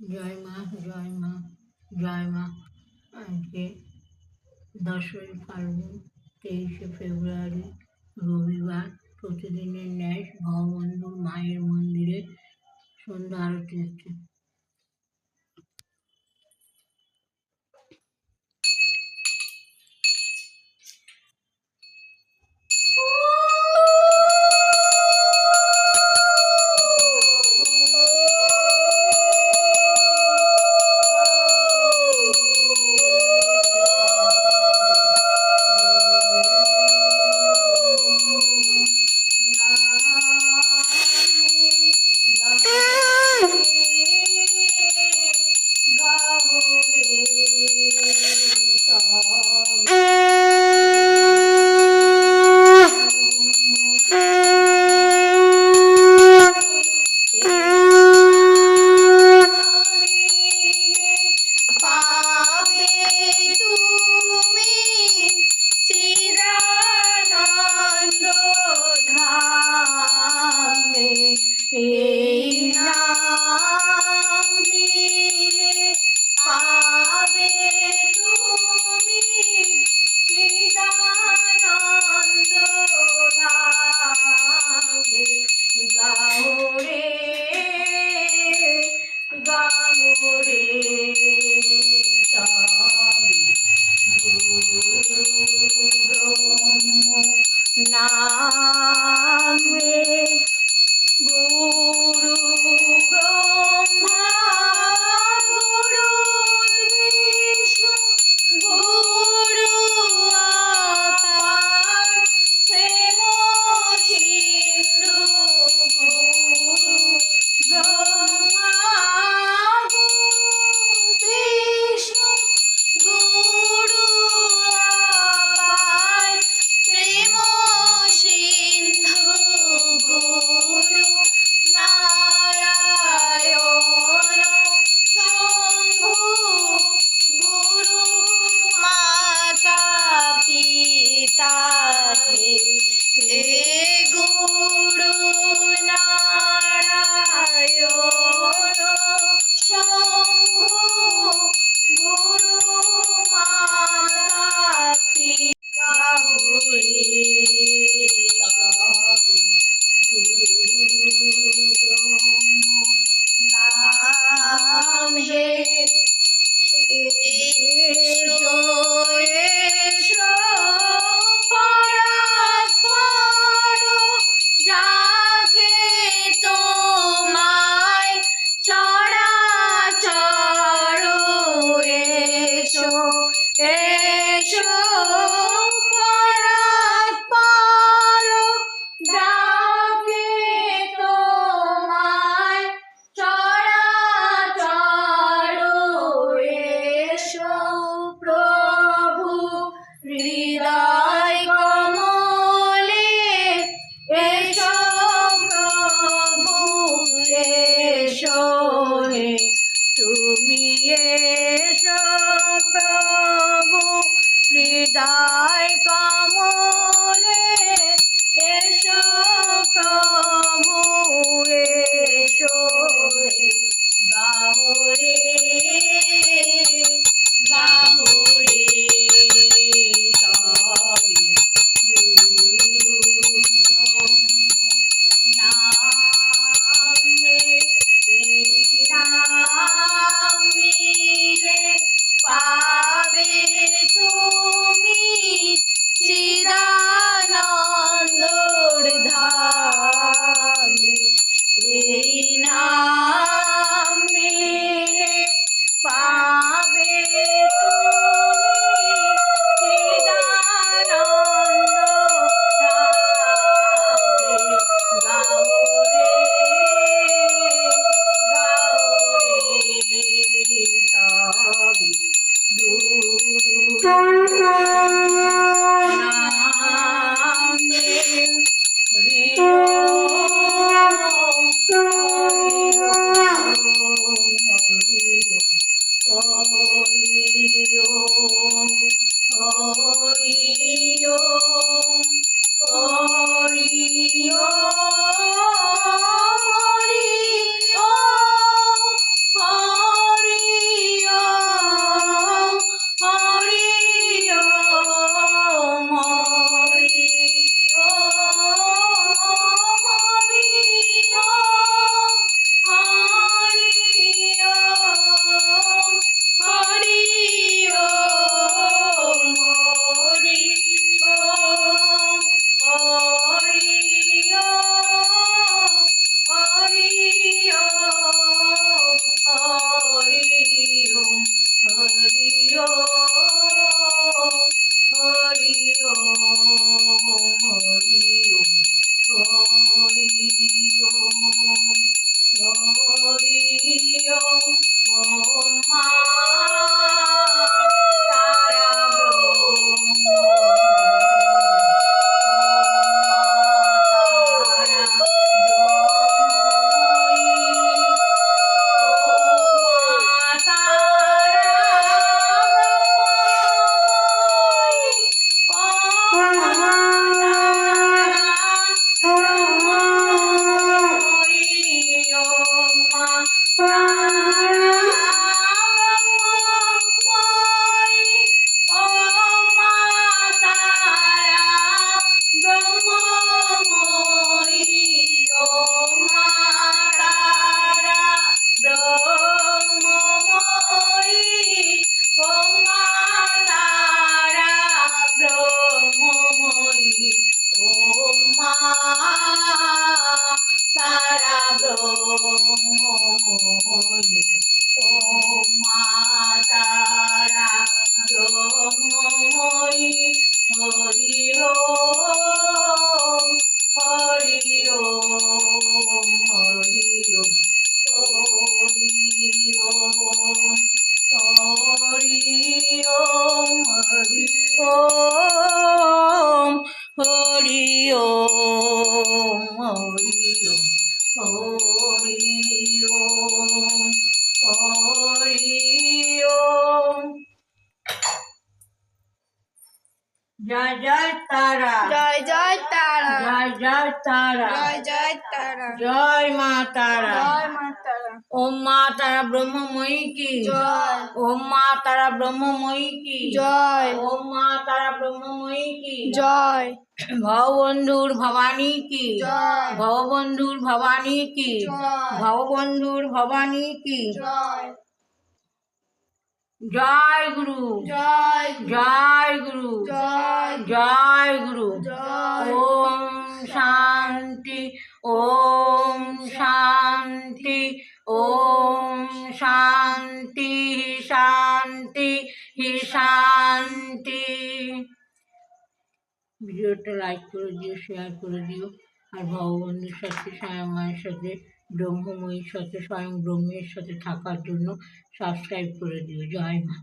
জয় মা জয় মা জয় মা। আজকে দশই ফাল্গুন, তেইশে ফেব্রুয়ারি, রবিবার, প্রতিদিনের ন্যায় ভগবন্ধুর মায়ের মন্দিরে সন্ধ্যা আরতি হচ্ছে। está aquí. এসো হে তুমি এসো প্রভু হৃদয় কামো அம்மா ও মা তারা ব্রহ্মময়ী হরি ওম হরি ওম হরি ওম হরি ওম হরি ওম হরি ওম জয় জয় তারা। জয় জয় তারা। জয় জয় তারা। জয় জয় তারা। জয় মা তারা। জয় মা তারা। ওম মা তারা ব্রহ্মময়ী কি? জয়। ওম মা তারা ব্রহ্মময়ী কি? জয়। ওম মা তারা ব্রহ্মময়ী কি? জয়। ভববন্ধুর ভবানী কি? জয়। ভববন্ধুর ভবানী কি? জয়। ভববন্ধুর ভবানী কি? জয়। জয় গুরু। জয় জয় গুরু। জয় জয় গুরু। ওম শান্তি। ওম শান্তি। ওম শান্তি। শান্তি। হি শান্তি। ভিডিওটা লাইক করে দিও শেয়ার করে দিও আর ভগবানের সাথে মায়ের সাথে ব্রহ্মময়ীর সাথে স্বয়ং ব্রহ্মের সাথে থাকার জন্য সাবস্ক্রাইব করে দিও। জয় মা।